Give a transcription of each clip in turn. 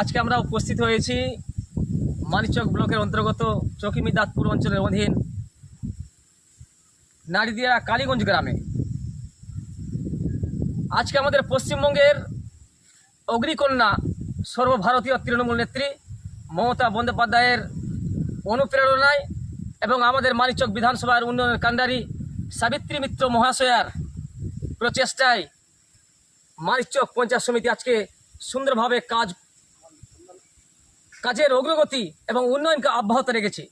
আজকে আমরা উপস্থিত হয়েছি মানিচক ব্লকের অন্তর্গত চকিমি দাঁতপুর অঞ্চলের অধীন নারীদিয়া কালীগঞ্জ গ্রামে। আজকে আমাদের পশ্চিমবঙ্গের অগ্নিকন্যা সর্বভারতীয় তৃণমূল নেত্রী মমতা বন্দ্যোপাধ্যায়ের অনুপ্রেরণায় এবং আমাদের মানিচক বিধানসভার উন্নয়নের কাণ্ডারি সাবিত্রী মিত্র মহাশয়ার প্রচেষ্টায় মানিচক পঞ্চায়েত সমিতি আজকে সুন্দরভাবে কাজ, কাজের অগ্রগতি এবং উন্নয়নকে অব্যাহত রেখেছে।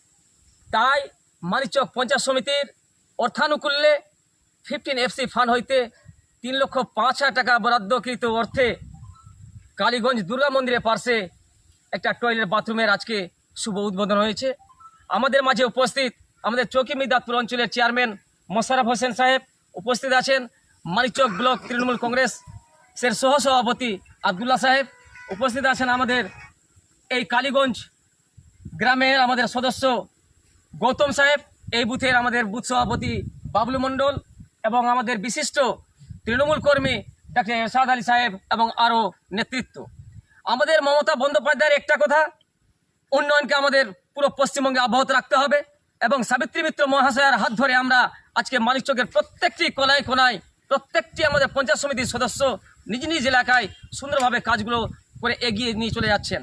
তাই মানিচক পঞ্চায়েত সমিতির অর্থানুকূল্যে ফিফটিন এফসি ফান্ড হইতে তিন লক্ষ পাঁচ হাজার টাকা বরাদ্দকৃত অর্থে কালীগঞ্জ দুর্গা মন্দিরের পাশে একটা টয়লেট বাথরুমের আজকে শুভ উদ্বোধন হয়েছে। আমাদের মাঝে উপস্থিত আমাদের চৌকি মিদাতপুর অঞ্চলের চেয়ারম্যান মোশারফ হোসেন সাহেব উপস্থিত আছেন। মানিকচক ব্লক তৃণমূল কংগ্রেসের সহসভাপতি আবদুল্লাহ সাহেব উপস্থিত আছেন আমাদের এই কালীগঞ্জ গ্রামের আমাদের সদস্য গৌতম সাহেব, এই বুথের আমাদের বুথ সভাপতি বাবলু মণ্ডল এবং আমাদের বিশিষ্ট তৃণমূল কর্মী ডাক্তার এরশাদ আলী সাহেব এবং আরও নেতৃত্ব। আমাদের মমতা বন্দ্যোপাধ্যায়ের একটা কথা, উন্নয়নকে আমাদের পুরো পশ্চিমবঙ্গে অব্যাহত রাখতে হবে এবং সাবিত্রী মিত্র মহাশয়ের হাত ধরে আমরা আজকে মানিকচকের প্রত্যেকটি কোনায় কোনায় প্রত্যেকটি আমাদের পঞ্চায়েত সমিতির সদস্য নিজ নিজ এলাকায় সুন্দরভাবে কাজগুলো করে এগিয়ে নিয়ে চলে যাচ্ছেন।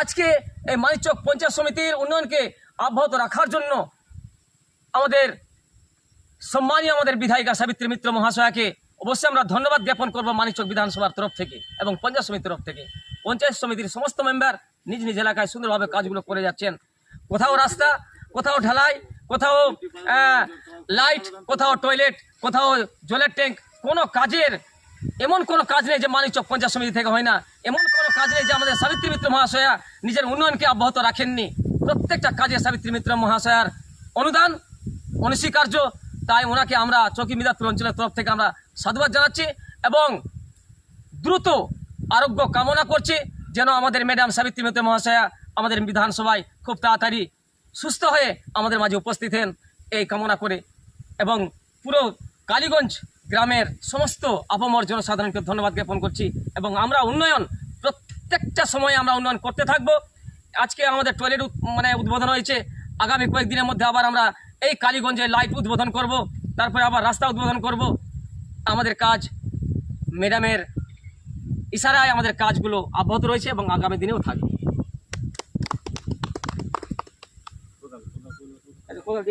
আজকে এই মানিচক পঞ্চায়েত সমিতির উন্নয়নকে অব্যাহত রাখার জন্য আমাদের সম্মানীয় আমাদের বিধায়িকা সাবিত্রী মিত্র মহাশয়াকে অবশ্যই আমরা ধন্যবাদ জ্ঞাপন করব মানিকচক বিধানসভার তরফ থেকে এবং পঞ্চায়েত সমিতির তরফ থেকে। পঞ্চায়েত সমিতির সমস্ত মেম্বার নিজ নিজ এলাকায় সুন্দরভাবে কাজগুলো করে যাচ্ছেন। কোথাও রাস্তা, কোথাও ঢালাই কোথাও লাইট কোথাও টয়লেট কোথাও জলের ট্যাঙ্ক কোনো কাজের, এমন কোনো কাজ নেই যে মানিকচক পঞ্চায়েত সমিতি থেকে হয় না। এমন কোনো কাজ নেই যে আমাদের সাবিত্রী মিত্র মহাশয়া নিজের উন্নয়নকে অব্যাহত রাখেননি। প্রত্যেকটা কাজে সাবিত্রী মিত্র মহাশয়ার অনুদান, অনস্বীকার্য। তাই ওনাকে আমরা চকি মিদাতপুর অঞ্চলের তরফ থেকে আমরা সাধুবাদ জানাচ্ছি এবং দ্রুত আরোগ্য কামনা করছি যেন আমাদের ম্যাডাম সাবিত্রী মিত্র মহাশয়া আমাদের বিধানসভায় খুব তাড়াতাড়ি সুস্থ হয়ে আমাদের মাঝে উপস্থিত হেন এই কামনা করে এবং পুরো কালীগঞ্জ গ্রামের সমস্ত আপামর জনসাধারণকে ধন্যবাদ জ্ঞাপন করছি এবং আমরা উন্নয়ন, প্রত্যেকটা সময়ে আমরা উন্নয়ন করতে থাকব। আজকে আমাদের টয়লেট মানে উদ্বোধন হয়েছে। আগামী কয়েকদিনের মধ্যে আবার আমরা এই কালীগঞ্জে লাইট উদ্বোধন করব। তারপরে আবার রাস্তা উদ্বোধন করব। আমাদের কাজ ম্যাডামের ইশারায় আমাদের কাজগুলো অব্যাহত রয়েছে এবং আগামী দিনেও থাকবে। for ver.